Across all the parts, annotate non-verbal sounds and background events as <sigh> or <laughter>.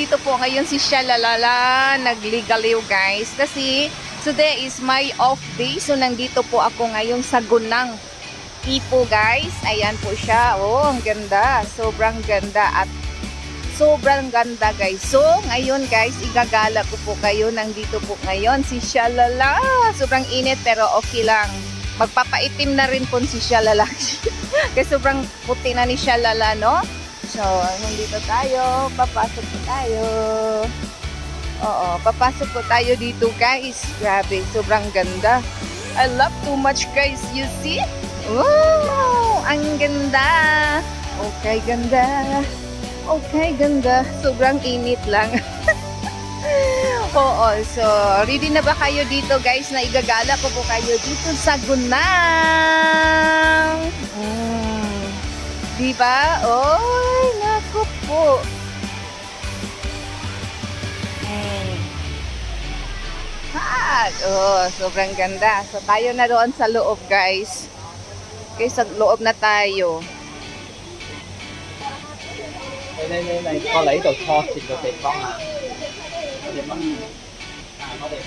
nandito po ngayon si Shalalala nagligaliw guys. Kasi today is my off day. So nandito po ako ngayon sa Gunang Ipo guys. Ayan po siya. Oh ang ganda. Sobrang ganda at sobrang ganda guys. So ngayon guys igagala ko po kayo. Nandito po ngayon si Shalala sobrang init pero okay lang. Magpapaitim na rin po si Shalala <laughs> kasi sobrang puti na ni Shalala no So, nandito tayo. Papasok po tayo. Oo, papasok po tayo dito guys. Grabe, sobrang ganda. I love too much guys. You see? Wow! Ang ganda! Okay, ganda. Okay, ganda. Sobrang init lang. <laughs> Oo, so ready na ba kayo dito guys na igagala ko po kayo dito sa Gunang? Mm. Oy, naku po. And, ha! Oh, sobrang ganda. So, tayo na doon sa loob, guys. Okay, sa loob na tayo. Này, này, này, này. Lấy đồ cho thịt đồ thịt con à. Có thể mắng. À, có thể.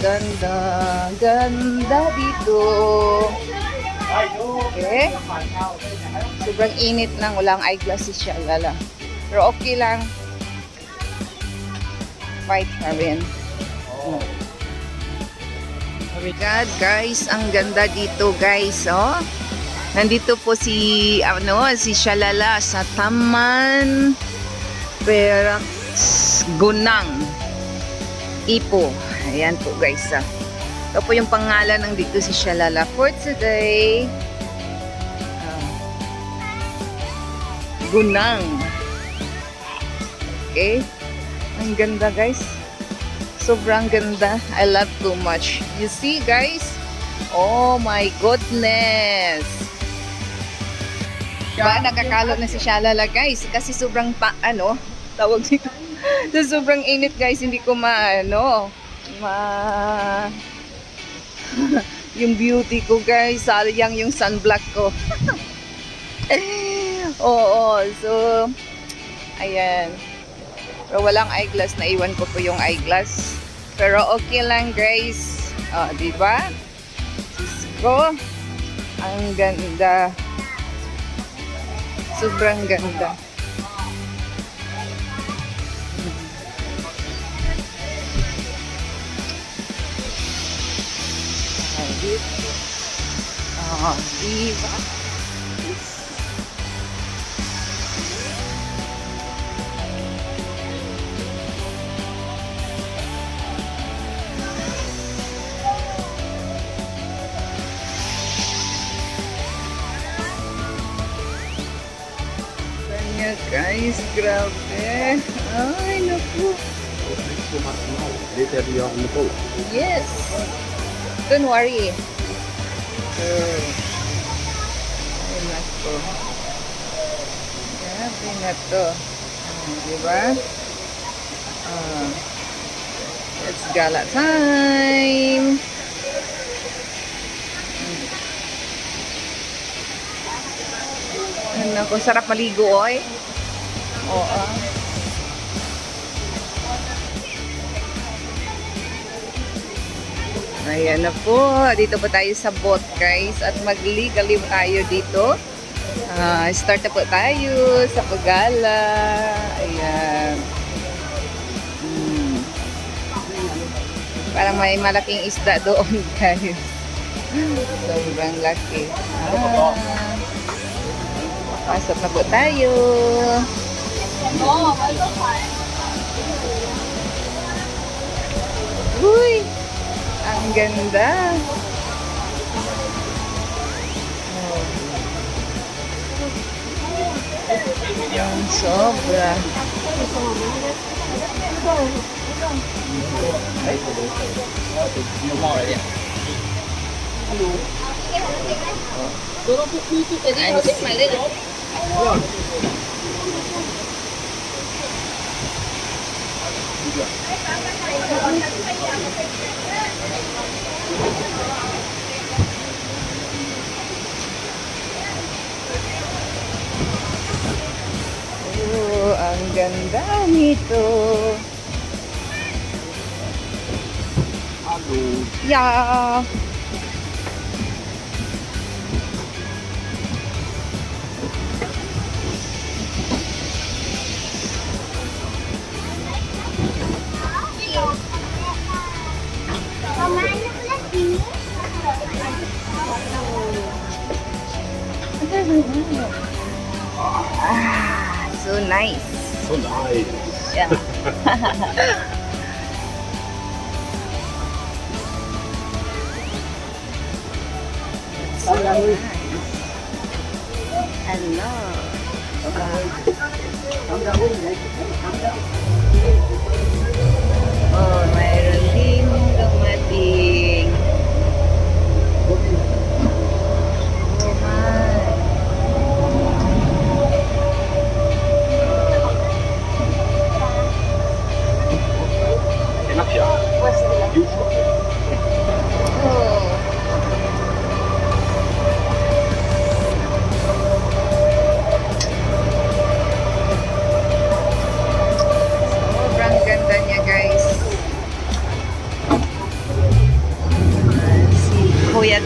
Ganda, ganda dito. Okay. Sobrang init lang. Walang eyeglasses siya. Lala. Pero okay lang. Fight pa rin. Oh my God, guys. Ang ganda dito, guys. Oh. Nandito po si, ano, si Shalala sa Taman Perak Gunang Ipo. Ayan po guys. Ah. Ito po yung pangalan ng dito si Shalala for today. Ah. Gunang. Okay. Ang ganda guys. Sobrang ganda. I love too much. You see guys? Oh my goodness. Ba, nagkakalo na si Shalala guys kasi sobrang pa, ano, tawag dito. <laughs> sa sobrang init guys, hindi ko maano, ma <laughs> yung beauty ko guys, sayang yung sunblock ko. <laughs> Oo, so ayan. Pero walang eyeglass, naiwan ko po yung eyeglass. Pero okay lang guys. Oh, di ba? Diyos ko, ang ganda. Sobrang ganda. Ayun. Ah, diba? Kanya guys, grabe. Ay, naku. Later you are on the boat. Yes. Don't worry. Uh, ay, nako. Grabe na to. Ah, di ba? Ah. It's gala time. Ay, nako, sarap maligo, oy. Oo. Ayan na po. Dito po tayo sa boat, guys. At magligalim tayo dito. Ah, start na po tayo sa pagala. Ayan. Hmm. Parang may malaking isda doon, <laughs> guys. Sobrang laki. Ah. Pasok na po tayo. Uy! Ang ganda. Oh. Yung sobra. Hello. Doro po dito pwede mo si Mali, no? Thank you. Oh, ang ganda nito. Hello. Yeah. Ah, so nice. So nice. Yeah. <laughs> So nice. Hello. Oh,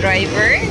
Driver.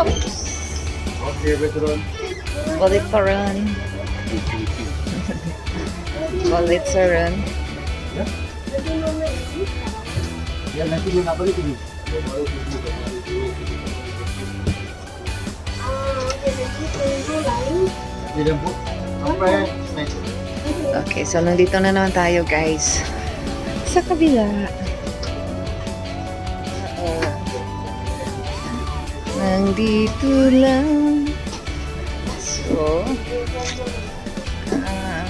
Oops! Okay, veteran. Balik pa rin. Balik sa rin. Yan, nanti mo nabalik ya? Okay, so nandito na naman tayo guys. Sa kabila. Nandito lang. So, ah,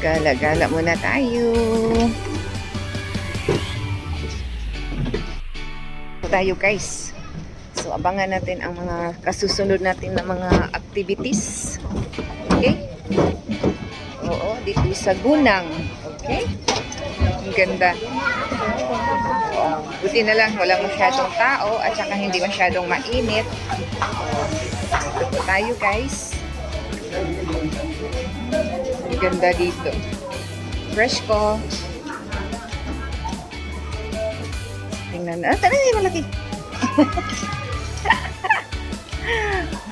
gala-gala muna tayo. tayo guys. So, abangan natin ang mga kasusunod natin na mga activities. Okay? Oo, dito sa Gunang. Okay? Ang ganda. Buti na lang, walang masyadong tao at saka hindi masyadong mainit. Dito tayo guys. Ganda dito. Fresh ko. Tingnan na. Ah, tanay, malaki.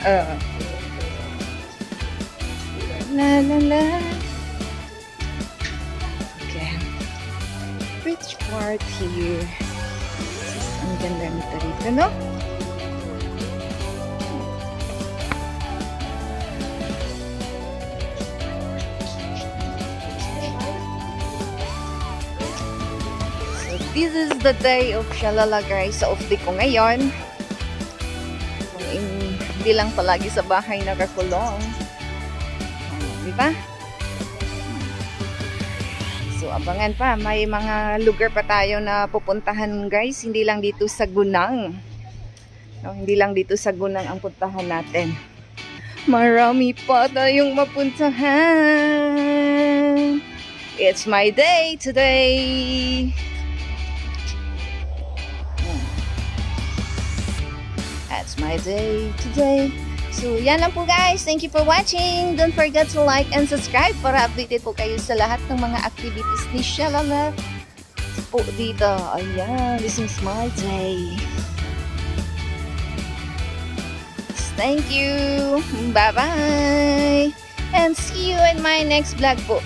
uh. <laughs> La la la. Which part here? Ang ganda nito rito, no? So, this is the day of Shalala guys. Sa off day ko ngayon. So, in- hindi lang palagi sa bahay nakakulong. Di ba? Abangan pa. May mga lugar pa tayo na pupuntahan guys. Hindi lang dito sa Gunang. No, hindi lang dito sa Gunang ang puntahan natin. Marami pa tayong mapuntahan. It's my day today. That's my day today. So, yan lang po guys. Thank you for watching. Don't forget to like and subscribe para updated po kayo sa lahat ng mga activities ni Shalala po dito. Ayan, this is my day. Thank you. Bye-bye. And see you in my next vlog po.